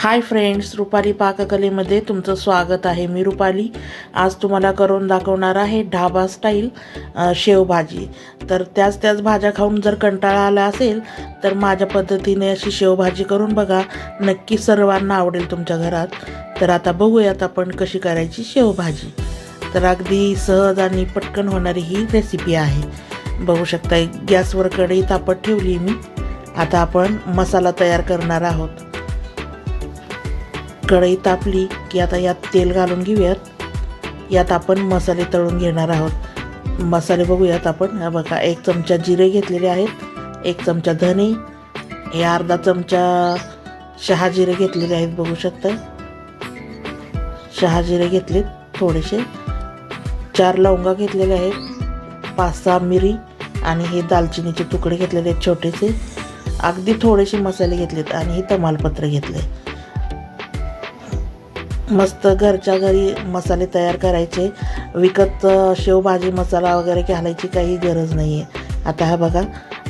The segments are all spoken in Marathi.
हाय फ्रेंड्स रुपाली पाककलेमध्ये तुमचं स्वागत आहे मी रुपाली. आज तुम्हाला करून दाखवणार आहे ढाबा स्टाईल शेवभाजी तर त्याच त्याच भाज्या खाऊन जर कंटाळा आला असेल तर माझ्या पद्धतीने अशी शेवभाजी करून बघा. नक्की सर्वांना आवडेल तुमच्या घरात. तर आता बघूयात आपण कशी करायची शेवभाजी तर अगदी सहज आणि पटकन होणारी ही रेसिपी आहे. बघू शकता गॅसवर कढई तापत ठेवली मी. आता आपण मसाला तयार करणार आहोत. कढई तापली की आता यात तेल घालून घेऊयात. यात आपण मसाले तळून घेणार आहोत. मसाले बघूयात आपण. हा बघा एक चमचा जिरे घेतलेले आहेत एक चमचा धने हे अर्धा चमचा शहा जिरे घेतलेले आहेत बघू शकता. शहा जिरे घेतलेत थोडेसे. चार लवंगा घेतलेले आहेत पाच सहा मिरी आणि हे दालचिनीचे तुकडे घेतलेले आहेत छोटेसे. अगदी थोडेसे मसाले घेतलेत आणि हे तमालपत्र घेतले मस्त घरच्या घरी मसाले तयार करायचे. विकत शेवभाजी मसाला वगैरे घालायची काही गरज नाही आहे आता हा बघा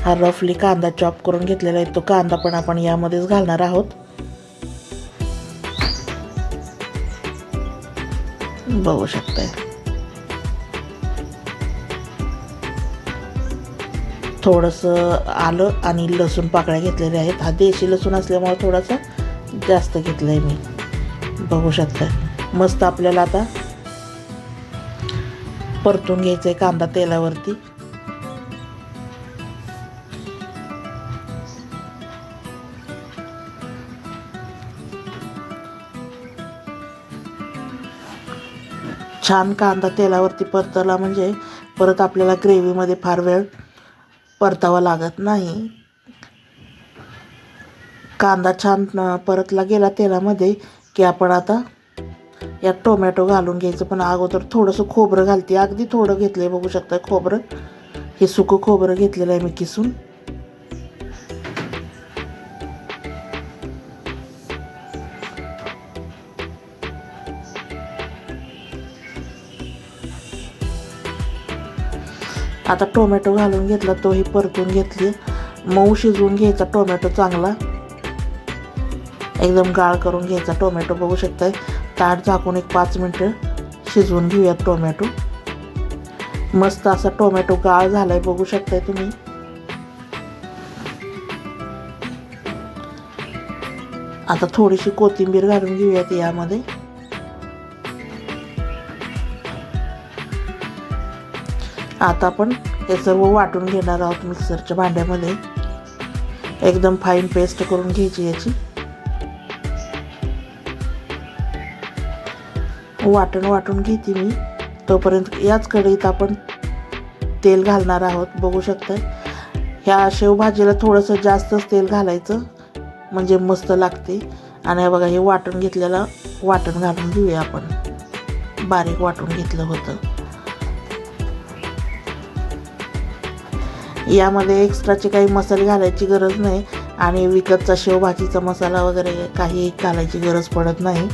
हा रफली कांदा चॉप करून घेतलेला आहे. तो कांदा पण आपण यामध्येच घालणार आहोत. बघू शकताय. थोडंसं आलं आणि लसूण पाकळ्या घेतलेल्या आहेत. हा देशी लसूण असल्यामुळे थोडासा जास्त घेतलं आहे मी. बघू शकता. मस्त आपल्याला आता परतून घ्यायचं आहे कांदा तेलावरती. छान कांदा तेलावरती परतला म्हणजे परत आपल्याला ग्रेव्हीमध्ये फार वेळ परतावा लागत नाही. कांदा छान परतला गेला तेलामध्ये. की आपण आता यात टोमॅटो घालून घ्यायचं. पण अगोदर थोडंसं खोबरं घालते. अगदी थोडं घेतलं आहे बघू शकता खोबरं. हे सुकं खोबरं घेतलेलं आहे मी किसून. आता टोमॅटो घालून घेतला तोही परतून घेतली. मऊ शिजवून घ्यायचा टोमॅटो चांगला. एकदम गाळ करून घ्यायचा टोमॅटो बघू शकताय. ताट झाकून एक पाच मिनटं शिजवून घेऊयात टोमॅटो. मस्त असा टोमॅटो गाळ झालाय बघू शकताय तुम्ही. आता थोडीशी कोथिंबीर घालून घेऊयात यामध्ये. आता आपण हे सर्व वाटून घेणार आहोत मिक्सरच्या भांड्यामध्ये. एकदम फाईन पेस्ट करून घ्यायची याची. वाटण वाटून घेते मी. तोपर्यंत याच कढईत आपण तेल घालणार आहोत. बघू शकता ह्या शेवभाजीला थोडंसं जास्तच तेल घालायचं. म्हणजे मस्त लागते. आणि हे बघा हे वाटून घेतलेलं वाटण घालून घेऊया आपण. बारीक वाटून घेतलं होतं. यामध्ये एक्स्ट्राचे काही मसाले घालायची गरज नाही. आणि विकतचा शेवभाजीचा मसाला वगैरे काही घालायची गरज पडत नाही.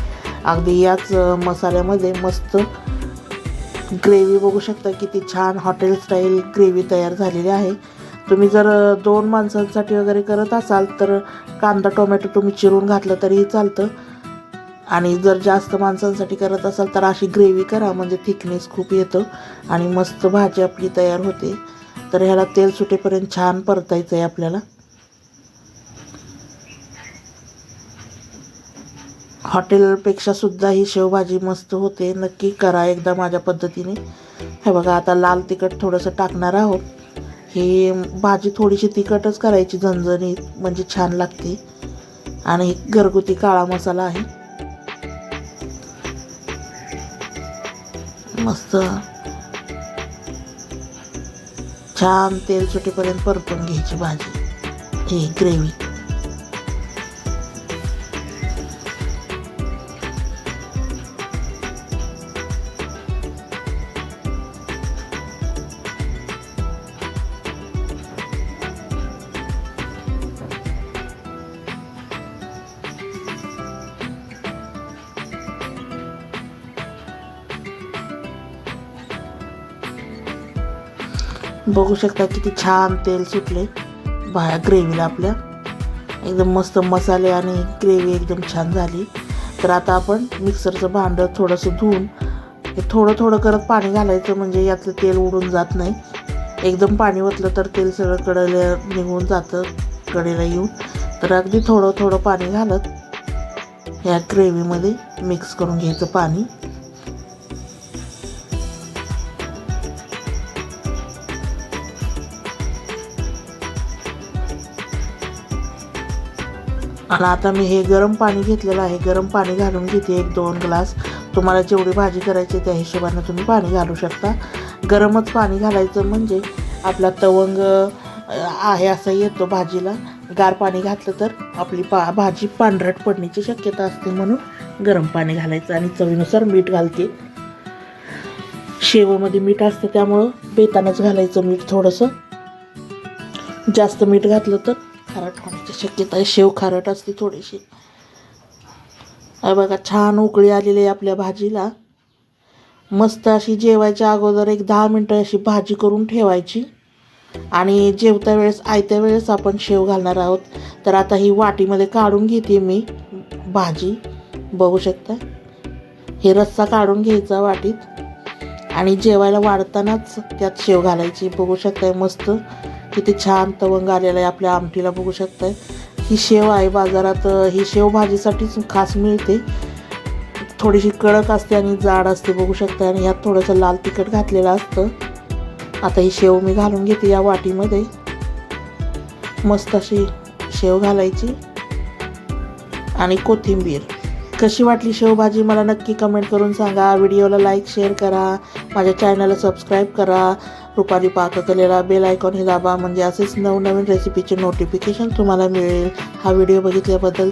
अगदी याच मसाल्यामध्ये मस्त ग्रेव्ही बघू शकता किती छान हॉटेल स्टाईल ग्रेव्ही तयार झालेली आहे. तुम्ही जर दोन माणसांसाठी वगैरे करत असाल तर कांदा टोमॅटो तुम्ही चिरून घातलं तरीही चालतं. आणि जर जास्त माणसांसाठी करत असाल तर अशी ग्रेव्ही करा म्हणजे थिकनेस खूप येतं आणि मस्त भाजी आपली तयार होते. तर ह्याला तेल सुटेपर्यंत छान परतायचं आहे आपल्याला. हॉटेलपेक्षा सुद्धा ही शेवभाजी मस्त होते. नक्की करा एकदा माझ्या पद्धतीने. हे बघा आता लाल तिखट थोडंसं टाकणार आहोत. ही भाजी थोडीशी तिखटच करायची झणझणीत म्हणजे छान लागते. आणि घरगुती काळा मसाला आहे. मस्त. छान तेल सुटेपर्यंत परतून घ्यायची भाजी. ही ग्रेव्ही. बघू शकता किती छान तेल सुटले. बाहेर ग्रेव्हीला आपल्या. एकदम मस्त मसाले आणि ग्रेव्ही एकदम छान झाली. तर आता आपण मिक्सरचं भांडं थोडंसं धुवून थोडं थोडं करत पाणी घालायचं म्हणजे यातलं तेल उडून जात नाही. एकदम पाणी ओतलं तर तेल सगळं कडेला निघून जातं कडेला येऊन. तर अगदी थोडं थोडं पाणी घालत या ग्रेव्हीमध्ये मिक्स करून घ्यायचं पाणी. आणि आता मी हे गरम पाणी घेतलेलं आहे. गरम पाणी घालून घेते एक दोन ग्लास. तुम्हाला जेवढी भाजी करायची त्या हिशोबाने तुम्ही पाणी घालू शकता. गरमच पाणी घालायचं म्हणजे आपला तवंग आहे असं येतो भाजीला. गार पाणी घातलं तर आपली पा भाजी पांढरट पडण्याची शक्यता असते म्हणून गरम पाणी घालायचं आणि चवीनुसार मीठ घालते. शेवमध्ये मीठ असतं त्यामुळं बेतानच घालायचं मीठ थोडंसं. जास्त मीठ घातलं तर खारट होण्याची शक्यता आहे. शेव खारट असते थोडीशी. बघा छान उकळी आलेली आहे आपल्या भाजीला. मस्त अशी जेवायच्या अगोदर एक दहा मिनटं अशी भाजी करून ठेवायची. आणि जेवत्या वेळेस आयत्या वेळेस आपण शेव घालणार आहोत. तर आता ही वाटीमध्ये काढून घेते मी भाजी. बघू शकता? हे रस्सा काढून घ्यायचा वाटीत. आणि जेवायला वाढतानाच त्यात शेव घालायची. बघू शकताय मस्त. किती छान तवंग आलेला आहे आपल्या आमटीला बघू शकताय. ही शेव आहे बाजारात ही शेव भाजीसाठीच खास मिळते. थोडीशी कडक असते आणि जाड असते बघू शकता आणि ह्यात थोडंसं लाल तिखट घातलेलं असतं. आता ही शेव मी घालून घेते या वाटीमध्ये. मस्त अशी शेव घालायची. आणि कोथिंबीर. कशी वाटली शेवभाजी मला नक्की कमेंट करून सांगा. व्हिडिओला लाईक शेअर करा. माझ्या चॅनलला सबस्क्राईब करा. रुपाली असलेला बेल आयकॉन हे दाबा. म्हणजे असेच नवनवीन रेसिपीचे नोटिफिकेशन तुम्हाला मिळेल. हा व्हिडिओ बघितल्याबद्दल